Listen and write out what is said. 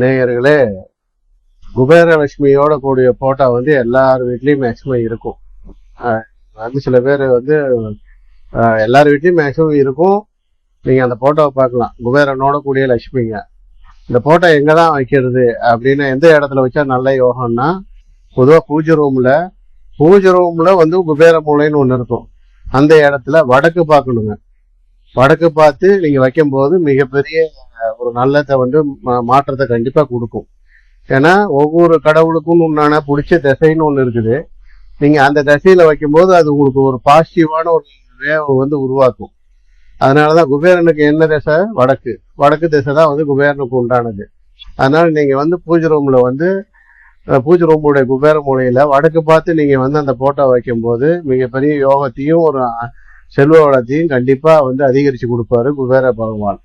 நேயர்களே குபேரலட்சுமியோட கூடிய போட்டா வந்து எல்லார் வீட்லயும் மேக்சிமம் இருக்கும். அஹ் வந்து சில பேர் வந்து எல்லார் வீட்லயும் மேக்சிமம் இருக்கும். நீங்க அந்த போட்டோவை பார்க்கலாம். குபேரனோட கூடிய லட்சுமிங்க. இந்த போட்டோ எங்க தான் வைக்கிறது அப்படின்னு எந்த இடத்துல வச்சா நல்ல யோகம்னா பொதுவா பூஜை ரூம்ல பூஜை ரூம்ல வந்து குபேர மூலைன்னு ஒன்று இருக்கும். அந்த இடத்துல வடக்கு பார்க்கணுங்க. வடக்கு பார்த்து நீங்க வைக்கும்போது மிகப்பெரிய ஒரு நல்லதை வந்து மா- மாற்றத்தை கண்டிப்பா கொடுக்கும். ஏன்னா ஒவ்வொரு கடவுளுக்கும் உண்டான பிடிச்ச திசைன்னு ஒன்று இருக்குது. நீங்க அந்த திசையில வைக்கும்போது அது உங்களுக்கு ஒரு பாசிட்டிவான ஒரு வேவ் வந்து உருவாக்கும். அதனாலதான் குபேரனுக்கு என்ன திசை? வடக்கு. வடக்கு திசை தான் வந்து குபேரனுக்கு உண்டானது. அதனால நீங்க வந்து பூஜை ரூம்ல வந்து பூஜை ரூமுடைய குபேர மூலையில வடக்கு பார்த்து நீங்க வந்து அந்த போட்டோ வைக்கும்போது மிகப்பெரிய யோகத்தையும் ஒரு செல்வ வளத்தையும் கண்டிப்பா வந்து அதிகரிச்சு கொடுப்பாரு குபேர பகவான்.